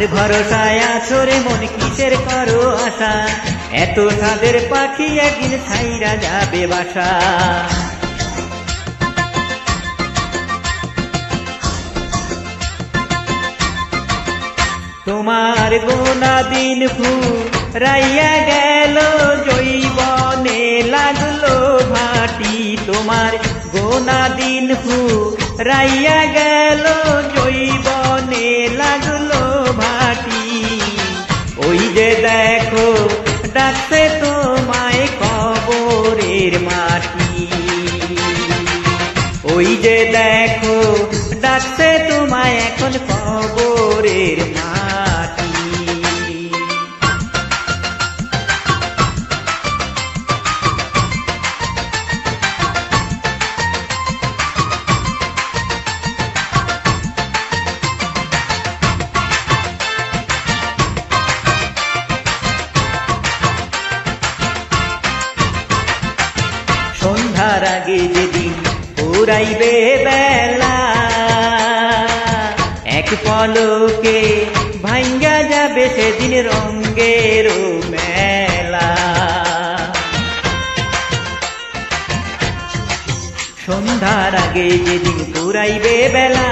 কার ভরসায় আছরে মন কিসের করো আশা? এত সাদের পাখি একদিন ছাইরা যাবে বাসা। তোমার গোনা দিন ফু রাইয়া গেল, জৈবনে লাগল ভাটি। তোমার গোনা দিন ফু রাইয়া গেল, জৈবনে লাগল কবরের মাটি। ওই যে দেখো ডাকছে তোমায় এখন কবরের মাটি সন্ধ্যার আগে যেদিন উড়াইবে বেলা এক পলকে ভাঙ্গা যাবে সেদিন রঙ্গের মেলা সন্ধ্যার আগে যেদিন পুরাইবে বেলা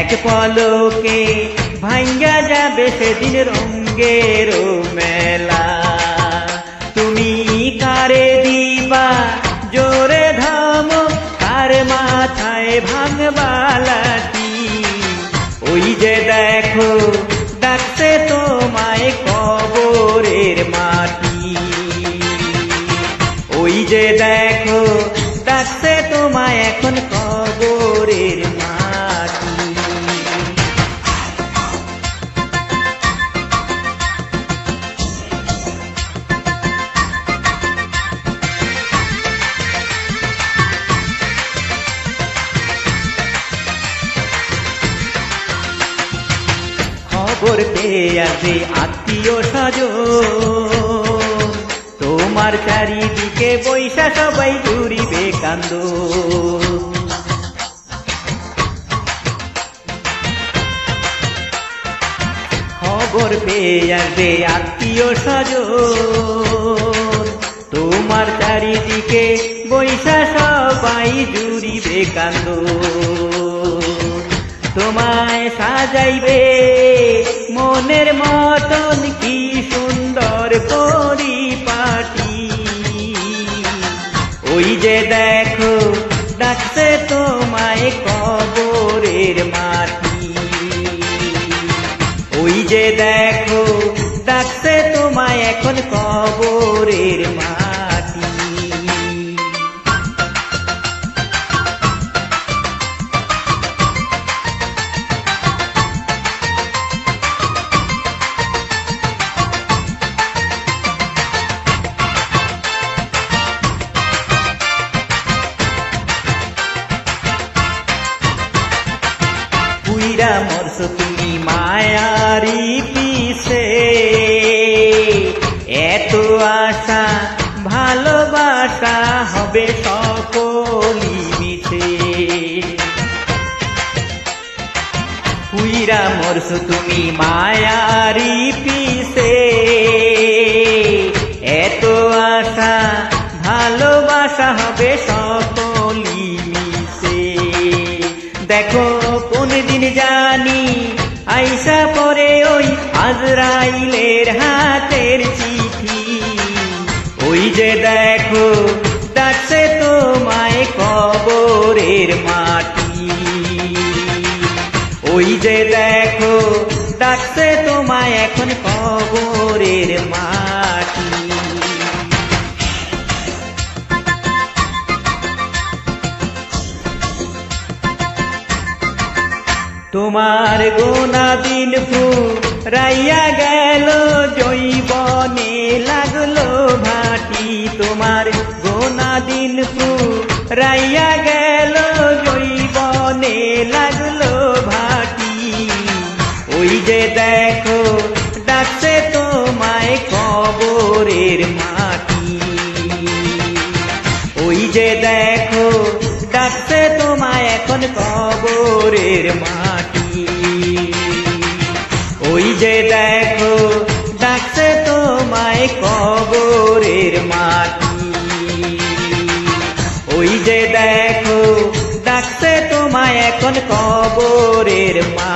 এক পলকে ভাঙ্গা যাবে সেদিন রঙ্গের মেলা পেয়ে আসে আত্মীয় স্বজন। তোমার চারিদিকে বৈশা সবাই ঘুরিবে কান্দ। খবর পেয়ে আসবে আত্মীয় স্বজন। তোমার চারিদিকে বৈশা সবাই জুড়িবে কান্দ। তোমায় সাজাইবে। মনের মতন কি সুন্দর পরিপাটি। ওই যে দেখো, ডাকছে তোমায় কবরের মাটি। ওই যে দেখো, ডাকছে তোমায় এখন কবরের মাটি। মরছ তুমি মায়ারি পিছে। এত আশা, ভালোবাসা হবে সকলি মিছে। পুইরা মরছ তুমি মায়ারি পিছে। এত আশা, ভালোবাসা হবে সকলি মিশে দেখো কোন দিন জানি, আইসা পরে ওই আজরাইলের হাতের চিঠি। ওই যে দেখো, ডাকছে তোমায় কবরের মাটি। ওই যে দেখো, ডাকছে তোমায় এখন কবরের মাটি। তোমার গোনা দিন রাইয়া গেল, জৈবনে লাগল ভাটি। তোমার গোনা দিন রাইয়া গেল, জৈবনে লাগল ভাটি। ওই যে দেখো, ডাকছে তোমায় কবরের মাটি। ওই যে দেখো, ডাকছে তোমায় এখন কবরের মাটি। ওই যে দেখো ডাকছে তোমায় এখন কবরের মা।